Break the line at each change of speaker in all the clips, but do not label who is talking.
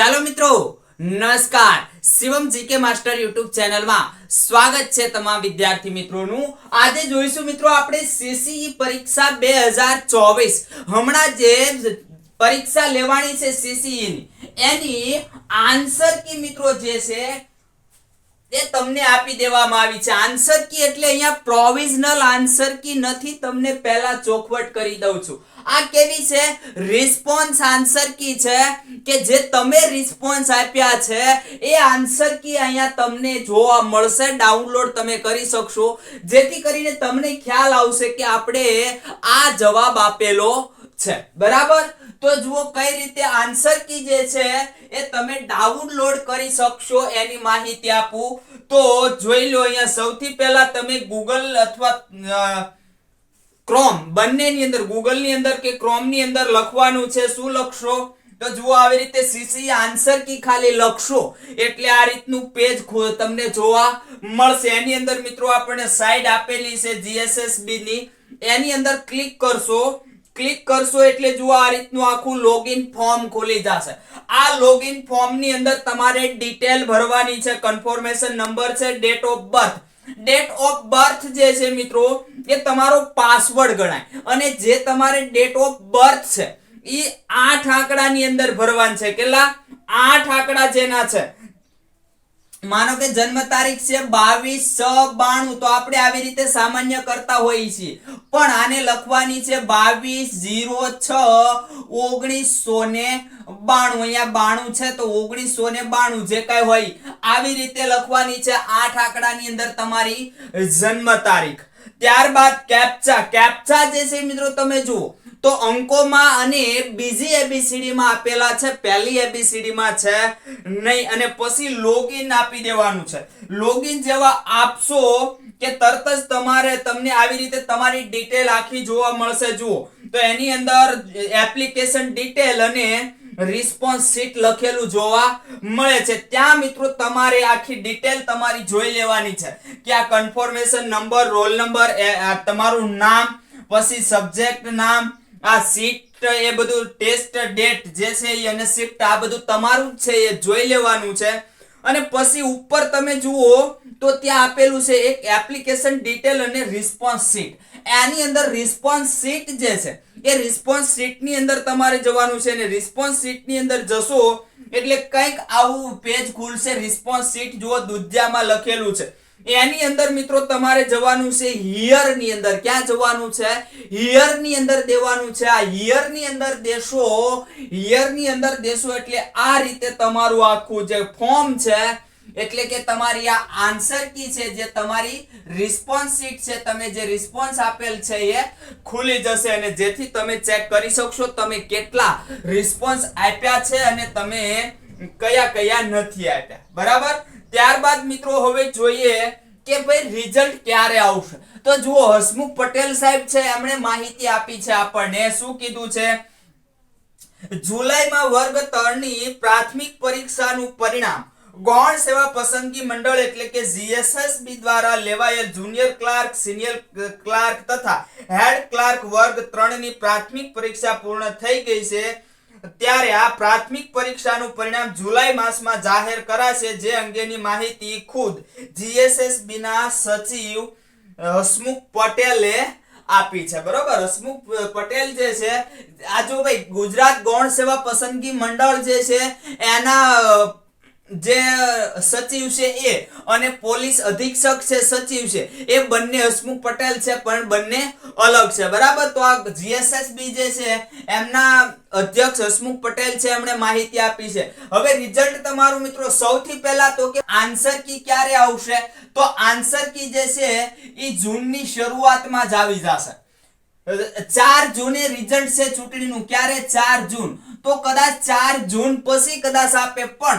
ચાલો મિત્રો, નમસ્કાર. શિવમ જીકે માસ્ટર યુટ્યુબ ચેનલમાં સ્વાગત છે તમામ વિદ્યાર્થી મિત્રોનું. આજે જોઈશું મિત્રો આપણે સીસીઈ પરીક્ષા બે હજાર ચોવીસ. હમણાં જે પરીક્ષા લેવાની છે સીસીઈ ની, એની આન્સર કી મિત્રો જે છે એ તમને આપી દેવામાં આવી છે. આન્સર કી એટલે અહીંયા પ્રોવિઝનલ આન્સર કી નથી, તમને પહેલા ચોખવટ કરી દઉં છું. આ કેવી છે? રિસ્પોન્સ આન્સર કી છે કે જે તમે રિસ્પોન્સ આપ્યા છે, એ આન્સર કી અહીંયા તમને જોવા મળશે. ડાઉનલોડ તમે કરી શકશો. જેથી કરીને તમને ખ્યાલ આવશે કે આપણે આ જવાબ આપેલો છે. બરાબર? તો જુઓ, કઈ રીતે આન્સર કી જે છે એ તમે ડાઉનલોડ કરી શકશો એની માહિતી આપું. તો જોઈ લો અહીંયા સૌથી પહેલા તમે ગૂગલ અથવા ક્રોમ બંનેની અંદર ગૂગલની અંદર કે ક્રોમની અંદર લખવાનું છે, શું લખશો? તો જુઓ, આવી રીતે સીસી આન્સર કી ખાલી લખશો. એટલે આ રીતનું પેજ તમને જોવા મળશે. એની અંદર મિત્રો, આપણને સાઈડ આપેલી છે જીએસએસબી ની. એની અંદર ક્લિક કરશો. ક્લિક કરશો એટલે જુઓ આ રીતનું આખું લોગિન ફોર્મ ખોલી જશે. આ લોગિન ફોર્મની અંદર તમારે ડિટેલ ભરવાની છે કન્ફર્મેશન નંબર છે date of birth date of birth જે છે મિત્રો, એ તમારો પાસવર્ડ ગણાય. અને જે તમારે ડેટ ઓફ બર્થ છે એ આઠ આંકડાની અંદર ભરવાનું છે. કેટલા? આઠ આંકડા જેના છે. માનો કે જન્મ તારીખ છે બાવીસ છ બાણું, તો આપણે આવી રીતે સામાન્ય કરતા હોઈએ છીએ. પણ આને લખવાની છે બાવીસ જીરો છ ઓગણીસો ને બાણું. અહીંયા બાણું છે તો ઓગણીસો ને બાણું જે કઈ હોય, આવી રીતે લખવાની છે આઠ આંકડાની અંદર તમારી જન્મ તારીખ. ત્યારબાદ કેપ્ચા કેપ્ચા જે છે મિત્રો તમે જુઓ. તો અંકોમાં અને બીજી એબીસીડીમાં આપેલા છે, પહેલી એબીસીડીમાં છે, નહીં, અને પછી લોગિન આપી દેવાનું છે. લોગિન જેવા આપશો કે તરત જ તમારે તમને આવી રીતે તમારી ડિટેલ આખી જોવા મળશે, જુઓ. તો એની અંદર એપ્લિકેશન ડિટેલ અને રિસ્પોન્સ શીટ લખેલું જોવા મળે છે. ત્યાં મિત્રો તમારે આખી ડિટેલ તમારી જોઈ લેવાની છે કે આ કન્ફર્મેશન નંબર રોલ નંબર તમારું નામ, પછી સબ્જેક્ટ નામ આ સીટ એ બધું ટેસ્ટ ડેટ જે છે એ અને શિફ્ટ આ બધું તમારું છે, એ જોઈ લેવાનું છે. અને પછી ઉપર તમે જુઓ તો ત્યાં આપેલું છે એક એપ્લિકેશન ડિટેલ અને રિસ્પોન્સ શીટ એની અંદર રિસ્પોન્સ શીટ જે છે, એ રિસ્પોન્સ શીટની અંદર તમારે જવાનું છે અને રિસ્પોન્સ શીટની અંદર જશો એટલે કંઈક આવું પેજ ખુલશે રિસ્પોન્સ શીટ જુઓ, દુધિયામાં લખેલું છે. એની અંદર મિત્રો તમારે જવાનું છે હિયરની અંદર. ક્યાં જવાનું છે? હિયરની અંદર દેવાનું છે. આ હિયરની અંદર દેશો હિયરની અંદર દેશો એટલે આ રીતે તમારું આખું જે ફોર્મ છે, એટલે કે તમારી આ આન્સર કી છે, જે તમારી રિસ્પોન્સ શીટ છે, તમે જે રિસ્પોન્સ આપેલ છે એ ખુલી જશે અને જેથી તમે ચેક કરી શકશો તમે કેટલા રિસ્પોન્સ આપ્યા છે અને તમે કયા કયા નથી આવ્યા બરાબર? ત્યારબાદ મિત્રો હવે જોઈએ કે ભાઈ રિઝલ્ટ ક્યારે આવશે. તો જુઓ, હસમુખ પટેલ સાહેબ છે, એમણે માહિતી આપી છે આપણને. શું કીધું છે? જુલાઈમાં વર્ગ ત્રણની પ્રાથમિક પરીક્ષાનું પરિણામ. ગૌણ સેવા પસંદગી મંડળ એટલે કે જીએસએસબી દ્વારા લેવાયેલ જુનિયર ક્લાર્ક, સિનિયર ક્લાર્ક તથા હેડ ક્લાર્ક વર્ગ ત્રણની પ્રાથમિક પરીક્ષા પૂર્ણ થઈ ગઈ છે. ત્યારે આ પ્રાથમિક પરીક્ષાનું પરિણામ જુલાઈ માસમાં જાહેર કરાશે, જે અંગેની માહિતી ખુદ જીએસએસબી ના સચિવ હસમુખ પટેલે આપી છે. બરોબર? હસમુખ પટેલ જે છે, આ જો ભાઈ ગુજરાત ગૌણ સેવા પસંદગી મંડળ જે છે, એના જે સચિવ છે એ, અને પોલીસ અધિક્ષક છે સચિવ છે, એ બંને હસમુખ પટેલ છે, પણ બંને અલગ છે. બરાબર? તો આ જીએસએસબી જે છે, એમના અધ્યક્ષ હસમુખ પટેલ છે, એમણે માહિતી આપી છે. હવે રિઝલ્ટ તમારું મિત્રો સૌથી પહેલા તો કે આન્સર કી ક્યારે આવશે? તો આન્સર કી જે છે, એ જૂનની શરૂઆતમાં જ આવી જશે. ચાર જૂને રિઝલ્ટ છે ચૂંટણીનું. ક્યારે? ચાર જૂન. તો કદાચ ચાર જૂન પછી કદાચ આપે પણ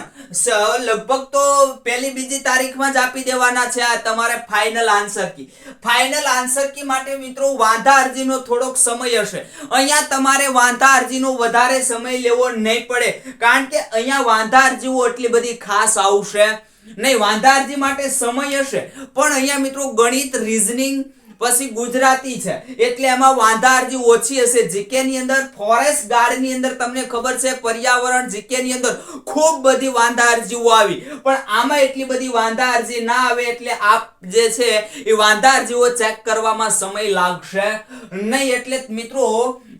લગભગ તો પહેલી બીજી તારીખમાં જ આપી દેવાના છે આ તમારે final answer key. Final answer key માટે મિત્રો વાંધા અરજીનો થોડોક સમય હશે. અહીંયા તમારે વાંધા અરજીનો વધારે સમય લેવો નહીં પડે. કારણ કે અહીંયા વાંધા અરજીઓ એટલી બધી ખાસ આવશે નહીં. વાંધા અરજી માટે સમય હશે. પણ અહીંયા મિત્રો ગણિત રીઝનિંગ પછી ગુજરાતી છે. એટલે એમાં વાંધા અરજી ઓછી હશે. જીકે ની અંદર ફોરેસ્ટ ગાર્ડની અંદર તમને ખબર છે, પર્યાવરણ જીકે ની અંદર ખૂબ બધી વાંધા અરજીઓ આવી. પણ આમાં એટલી બધી વાંધા અરજી ના આવે એટલે આપ જે છે, એ વાંધા અરજીઓ ચેક કરવામાં સમય લાગશે નહીં. એટલે મિત્રો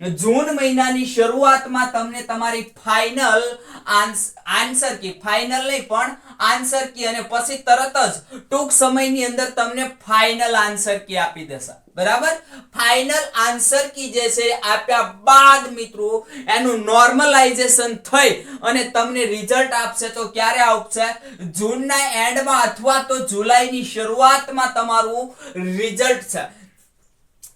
જૂન મહિનાની શરૂઆતમાં તમને તમારી ફાઇનલ આન્સર કી ફાઇનલ નહીં, પણ આન્સર કી અને પછી તરત જ ટૂંક સમયની અંદર તમને ફાઇનલ આન્સર કી આપી દેશે. બરાબર? ફાઇનલ આન્સર કી જે છે આપ્યા બાદ મિત્રો, એનું નોર્મલાઇઝેશન થઈ અને તમને રિઝલ્ટ આપશે તો ક્યારે આવશે? જૂનના એન્ડમાં અથવા તો જુલાઈની શરૂઆતમાં તમારું રિઝલ્ટ છે.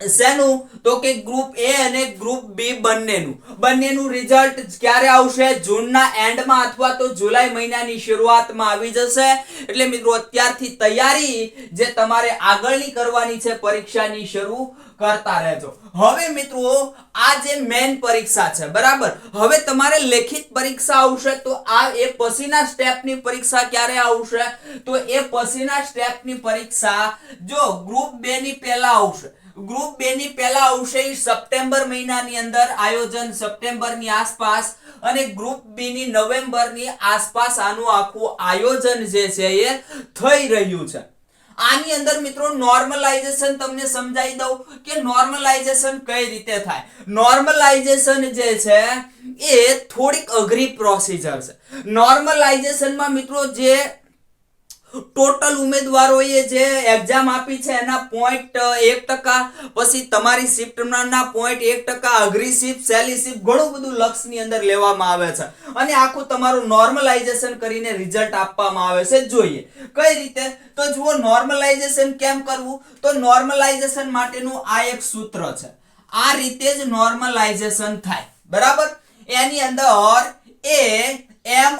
શેનું? તો કે ગ્રુપ એ અને ગ્રુપ બી બંનેનું. બંનેનું રિઝલ્ટ ક્યારે આવશે? જૂનના એન્ડમાં અથવા તો જુલાઈ મહિનાની શરૂઆતમાં આવી જશે. એટલે મિત્રો, અત્યારથી તૈયારી જે તમારે આગળની કરવાની છે, પરીક્ષાની શરૂ કરતા રહેજો. હવે મિત્રો, આ જે મેન પરીક્ષા છે, બરાબર? હવે તમારે લેખિત પરીક્ષા આવશે, તો આ એ પછીના સ્ટેપની પરીક્ષા ક્યારે આવશે? તો એ પછીના સ્ટેપની પરીક્ષા જો ગ્રુપ બે ની પહેલા આવશે. ગ્રુપ બે ની પહેલા આવશે સપ્ટેમ્બર મહિનાની અંદર આયોજન સપ્ટેમ્બરની આસપાસ અને ગ્રુપ બી ની નવેમ્બરની આસપાસ આનું આખું આયોજન જે છે એ થઈ રહ્યું છે. આની અંદર મિત્રો નોર્મલાઇઝેશન તમને સમજાવી દઉં કે નોર્મલાઇઝેશન કઈ રીતે થાય? નોર્મલાઇઝેશન જે છે એ થોડીક અઘરી પ્રોસિજર છે. નોર્મલાઇઝેશનમાં મિત્રો જે ટોટલ ઉમેદવારોએ જે એક્ઝામ આપી છે એના પોઈન્ટ એક ટકા, પછી તમારી શિફ્ટના પોઈન્ટ એક ટકા, અઘરી શિફ્ટ સહેલી શિફ્ટ ઘણું બધું લક્ષની અંદર લેવામાં આવે છે. અને આખું તમારું નોર્મલાઇઝેશન કરીને રિઝલ્ટ આપવામાં આવે છે. જોઈએ, કઈ રીતે? તો જુઓ નોર્મલાઇઝેશન કેમ કરવું? તો નોર્મલાઇઝેશન માટેનું આ એક સૂત્ર છે. આ રીતે જ નોર્મલાઇઝેશન થાય. બરાબર? એની અંદર એ એમ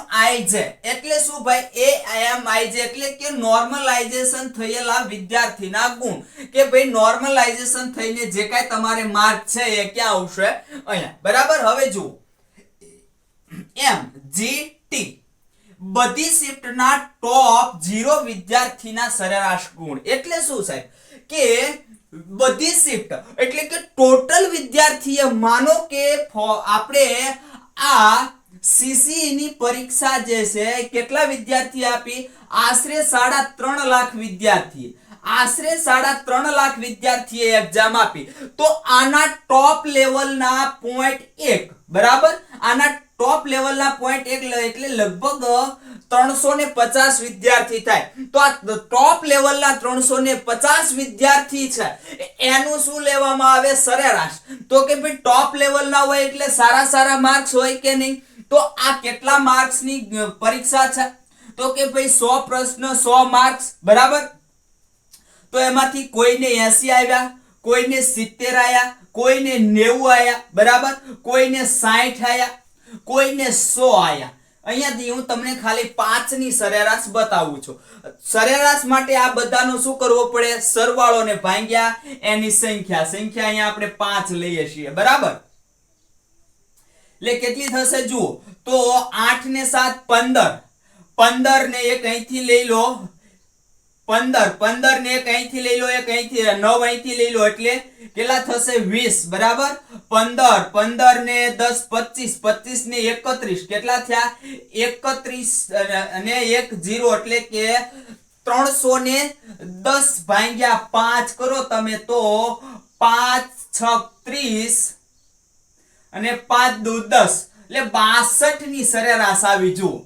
એટલે શું ભાઈ? એ એમ એટલે કે નોર્મલાઇઝેશન થયેલા વિદ્યાર્થીના ગુણ. કે ભાઈ નોર્મલાઇઝેશન થઈને જે કાંઈ તમારે માર્ક છે એ ક્યાં આવશે? અહીંયા. બરાબર? હવે જુઓ. એમ જી ટી બધી શિફ્ટના ટોપ 0 વિદ્યાર્થીના સરેરાશ ગુણ. એટલે શું સાહેબ? કે બધી શિફ્ટ એટલે કે ટોટલ વિદ્યાર્થીએ માનો કે આપણે આ સીસી ની પરીક્ષા જે છે, કેટલા વિદ્યાર્થી આપી? આશરે સાડા ત્રણ લાખ વિદ્યાર્થી આશરે સાડા ત્રણ લાખ વિદ્યાર્થીએ એક્ઝામ આપી. તો આના ટોપ લેવલના પોઈન્ટ એક, બરાબર? આના ટોપ લેવલના પોઈન્ટ એક એટલે લગભગ ત્રણસો ને પચાસ વિદ્યાર્થી થાય. તો આ ટોપ લેવલના ત્રણસો ને પચાસ વિદ્યાર્થી છે. એનું શું લેવામાં આવે? સરેરાશ. તો કે ભાઈ ટોપ લેવલના હોય એટલે સારા સારા માર્ક્સ હોય કે નહીં? તો આ કેટલા માર્ક્સની પરીક્ષા છે? તો કે ભાઈ સો પ્રશ્ન, સો માર્ક્સ બરાબર? તો એમાંથી કોઈને એસી આવ્યા, કોઈને સિત્તેર આવ્યા, કોઈને નેવું આવ્યા, બરાબર? કોઈને સાઠ આવ્યા, કોઈને સો આવ્યા. અહીંયાથી હું તમને ખાલી પાંચની સરેરાશ બતાવું છું. સરેરાશ માટે આ બધાનો શું કરવો પડે? સરવાળો ને ભાંગ્યા, એની સંખ્યા. સંખ્યા અહીંયા આપણે પાંચ લઈએ છીએ, બરાબર? એટલે કેટલી થશે જુઓ. તો આઠ ને સાત, પંદર. પંદર ને એક અહીંથી લઈ લો. પંદર પંદર ને એક અહીંથી લઈ લો, એક અહીંથી નવ અહીંથી લઈ લો, એટલે કેટલા થશે? વીસ, બરાબર? પંદર પંદર ને દસ, પચીસ પચીસ ને એકત્રીસ. કેટલા થયા? એકત્રીસ અને એક જીરો, એટલે કે ત્રણસો ને દસ ભાંગ્યા પાંચ કરો તમે તો પાંચ, છ, ત્રીસ. અને પાંચ દુ દસ. એટલે બાસઠની સરેરાશ આવી, જુઓ.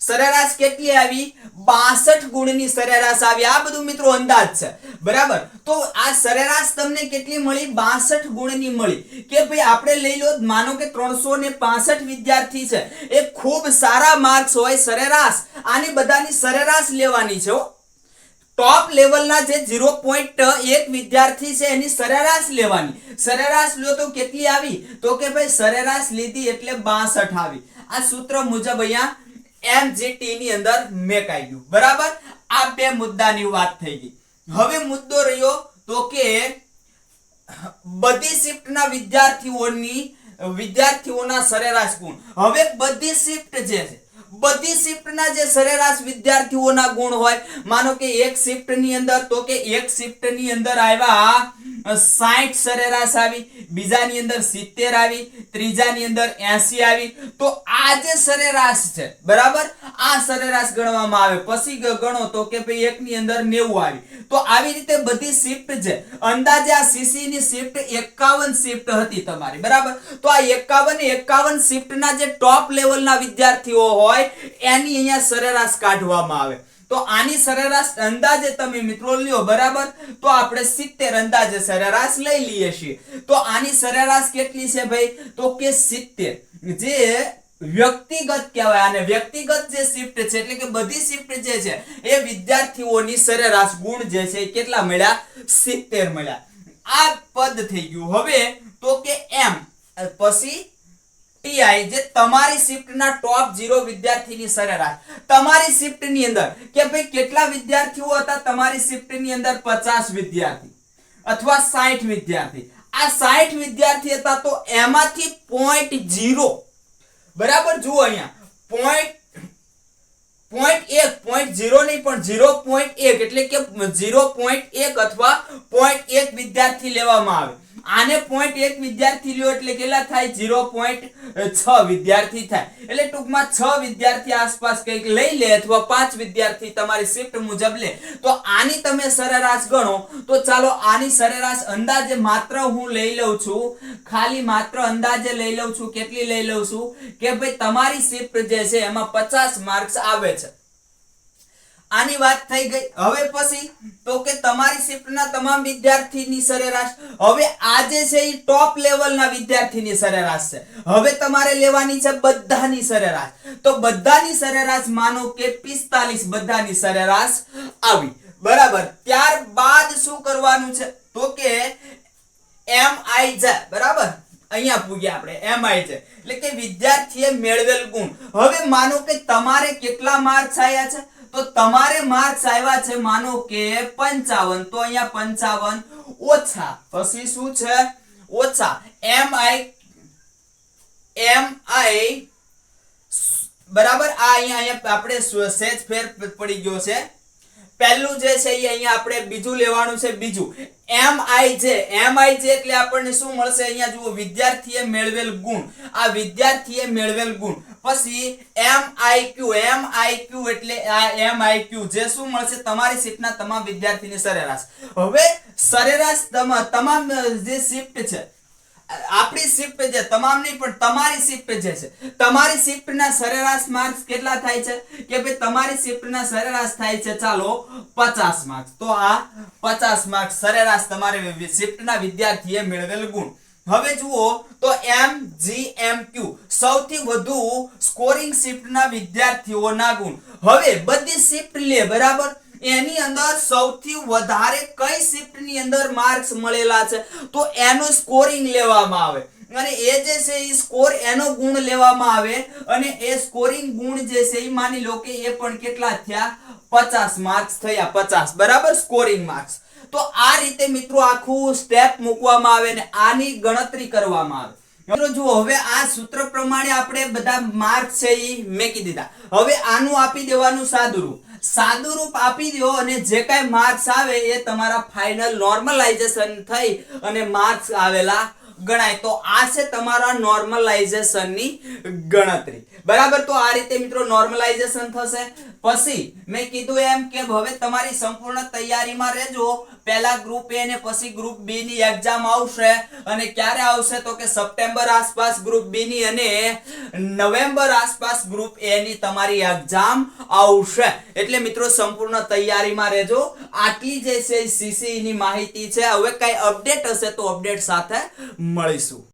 સરેરાશ કેટલી આવી? બાસઠ ગુણની સરેરાશ આવી. આ બધું મિત્રો અંદાજ છે. બરાબર? તો આ સરેરાશ તમને કેટલી મળી? બાસઠ ગુણની મળી. કે ભાઈ આપણે લઈ લો, માનો કે ત્રણસો ને પાસઠ વિદ્યાર્થી છે. એ ખૂબ સારા માર્ક્સ હોય સરેરાશ. આની બધાની સરેરાશ લેવાની છે, હો. ટોપ લેવલના જે 0.1 વિદ્યાર્થી છે, એની સરેરાશ લેવાની. સરેરાશ લો તો કેટલી આવી? તો કે ભાઈ સરેરાશ લીધી એટલે 62 આવી. આ સૂત્ર મુજબ અહીંયા એમજીટી ની અંદર મેકાઈ ગયું. બરાબર? આ બે મુદ્દાની વાત થઈ ગઈ. હવે મુદ્દો રહ્યો તો કે બધી શિફ્ટના વિદ્યાર્થીઓની વિદ્યાર્થીઓના સરેરાશ ગુણ. હવે બધી શિફ્ટ જે છે બધી શિફ્ટના જે સરેરાશ વિદ્યાર્થીઓના ગુણ હોય, માનો કે એક શિફ્ટની અંદર, તો કે એક શિફ્ટની અંદર આવ્યા સાઠ સરેરાશ આવી, બીજાની અંદર સિત્તેર આવી, ત્રીજાની અંદર એસી આવી. તો આ જે સરેરાશ છે, બરાબર? આ સરેરાશ ગણવામાં આવે. પછી ગણો તો કે ભાઈ એકની અંદર નેવું આવી. તો આવી રીતે બધી શિફ્ટ છે. અંદાજે આ સીસી ની શિફ્ટ એકાવન શિફ્ટ હતી તમારી, બરાબર? તો આ એકાવન એકાવન શિફ્ટના જે ટોપ લેવલના વિદ્યાર્થીઓ હોય, એની અહીંયા સરેરાશ કાઢવામાં આવે. તો આની સરેરાશ અંદાજે તમે મિત્રો લ્યો, બરાબર? તો આપણે સિત્તેર અંદાજે સરેરાશ લઈ લઈએ છીએ. તો આની સરેરાશ કેટલી છે ભાઈ? તો કે સિત્તેર. જે વ્યક્તિગત કહેવાય અને વ્યક્તિગત જે શિફ્ટ છે, એટલે કે બધી શિફ્ટ જે છે, એ વિદ્યાર્થીઓની સરેરાશ ગુણ જે છે કેટલા મળ્યા? સિત્તેર મળ્યા. આ પદ થઈ ગયું. હવે તો કે એમ. પછી ટીઆઈ જે તમારી શિફ્ટના ટોપ 0 વિદ્યાર્થીની સરેરાશ. તમારી શિફ્ટની અંદર કે ભાઈ કેટલા વિદ્યાર્થીઓ હતા તમારી શિફ્ટની અંદર? 50 વિદ્યાર્થી અથવા 60 વિદ્યાર્થી. આ 60 વિદ્યાર્થી હતા તો એમાંથી પોઈન્ટ ઝીરો. બરાબર? જુઓ અહીંયા. પોઈન્ટ પોઈન્ટ એક પોઈન્ટ ઝીરો નહીં, પણ ઝીરો પોઈન્ટ એક એટલે કે ઝીરો પોઈન્ટ એક અથવા પોઈન્ટ એક વિદ્યાર્થી લેવામાં આવે. આને પોઈન્ટ એક વિદ્યાર્થી લ્યો એટલે કેટલા થાય? ઝીરો પોઈન્ટ છ વિદ્યાર્થી થાય. એટલે ટૂંકમાં છ વિદ્યાર્થી આસપાસ કંઈક લઈ લે અથવા પાંચ વિદ્યાર્થી તમારી શિફ્ટ મુજબ લે. તો આની તમે સરેરાશ ગણો. તો ચાલો આની સરેરાશ અંદાજે માત્ર હું લઈ લઉં છું. ખાલી માત્ર અંદાજે લઈ લઉં છું. કેટલી લઈ લઉં છું? કે ભાઈ તમારી શિફ્ટ જે છે એમાં પચાસ માર્ક્સ આવે છે. આની વાત થઈ ગઈ. હવે પછી તો કે તમારી શિફ્ટના તમામ વિદ્યાર્થીની સરેરાશ. હવે આજે છે એ ટોપ લેવલના વિદ્યાર્થીની સરેરાશ છે. હવે તમારે લેવાની છે બધાની સરેરાશ. તો બધાની સરેરાશ માનો કે 45 બધાની સરેરાશ આવી. બરાબર. ત્યારબાદ શું કરવાનું છે? તો કે એમ આઈ જાય બરાબર? અહીંયા પૂગ્યા આપણે. એમ આઈ છે એટલે કે વિદ્યાર્થીએ મેળવેલ ગુણ. હવે માનો કે તમારે કેટલા માર્ક્સ આવ્યા છે? તો તમારે માર્ક્સ આવ્યા છે, માનો કે પંચાવન, તો અહીંયા પંચાવન ઓછા. પછી શું છે? ઓછા. એમ આઈ એમ આઈ બરાબર? આ અહીંયા અહીંયા આપણે સેજ ફેર પડી ગયો છે. પહેલું જે છે એ અહીંયા આપણે બીજું લેવાનું છે બીજું. એમ આઈ જે એમ એટલે આપણને શું મળશે? અહીંયા જુઓ, વિદ્યાર્થીએ મેળવેલ ગુણ. આ વિદ્યાર્થીએ મેળવેલ ગુણ. પછી એમ આઈ ક્યુ એમ ક્યુ એટલે આ એમ ક્યુ જે શું મળશે? તમારી શિફ્ટના તમામ વિદ્યાર્થીની સરેરાશ. હવે સરેરાશ તમા- તમામ જે શિફ્ટ છે આપણી શિફ્ટ જે તમામ નહીં પણ તમારી શિફ્ટ જે છે. તમારી શિફ્ટના સરેરાશ માર્ક્સ કેટલા થાય છે? કે ભાઈ તમારી શિફ્ટના સરેરાશ થાય છે, ચાલો 50 માર્ક્સ તો આ 50 માર્ક્સ સરેરાશ તમારે વિ- શિફ્ટના વિદ્યાર્થીએ મેળવેલ ગુણ. હવે જુઓ, તો એમ જી એમ ક્યુ સૌથી વધુ સ્કોરિંગ શિફ્ટના વિદ્યાર્થીઓના ગુણ. હવે બધી શિફ્ટ લે, બરાબર? એની અંદર સૌથી વધારે કઈ શિફ્ટની અંદર માર્ક્સ મળેલા છે? તો એનું સ્કોરિંગ લેવામાં આવે. અને એ જે છે એ સ્કોર એનો ગુણ લેવામાં આવે અને એ સ્કોરિંગ ગુણ જે છે એ માની લો કે એ પણ કેટલા થયા? પચાસ માર્ક્સ થયા, પચાસ. બરાબર? સ્કોરિંગ માર્ક્સ તો આ રીતે મિત્રો આખું સ્ટેપ મૂકવામાં આવે ને આની ગણતરી કરવામાં આવે. મિત્રો જુઓ, હવે આ સૂત્ર પ્રમાણે આપણે બધા માર્ક છે એ મેકી દીધા. હવે આનું આપી દેવાનું સાદુરૂપ. સાદુરૂપ આપી દો અને જે કાંઈ માર્ક્સ આવે એ તમારા ફાઇનલ નોર્મલાઇઝેશન થઈ અને માર્ક્સ આવેલા ગણાય. તો આ છે તમારા નોર્મલાઇઝેશનની ગણતરી. બરાબર? તો આ રીતે મિત્રો નોર્મલાઇઝેશન થશે. પછી મેં કીધું એમ કે હવે તમારી સંપૂર્ણ તૈયારીમાં રહેજો. પહેલા ગ્રુપ એ ને પછી ગ્રુપ બી ની એક્ઝામ આવશે અને ક્યારે આવશે? તો કે સપ્ટેમ્બર આસપાસ ગ્રુપ બી ની અને નવેમ્બર આસપાસ ગ્રુપ એ ની તમારી એક્ઝામ આવશે. એટલે મિત્રો સંપૂર્ણ તૈયારીમાં રહેજો. આટલી જે છે સીસી ની માહિતી છે. હવે કઈ અપડેટ હશે તો અપડેટ સાથે મળીશું.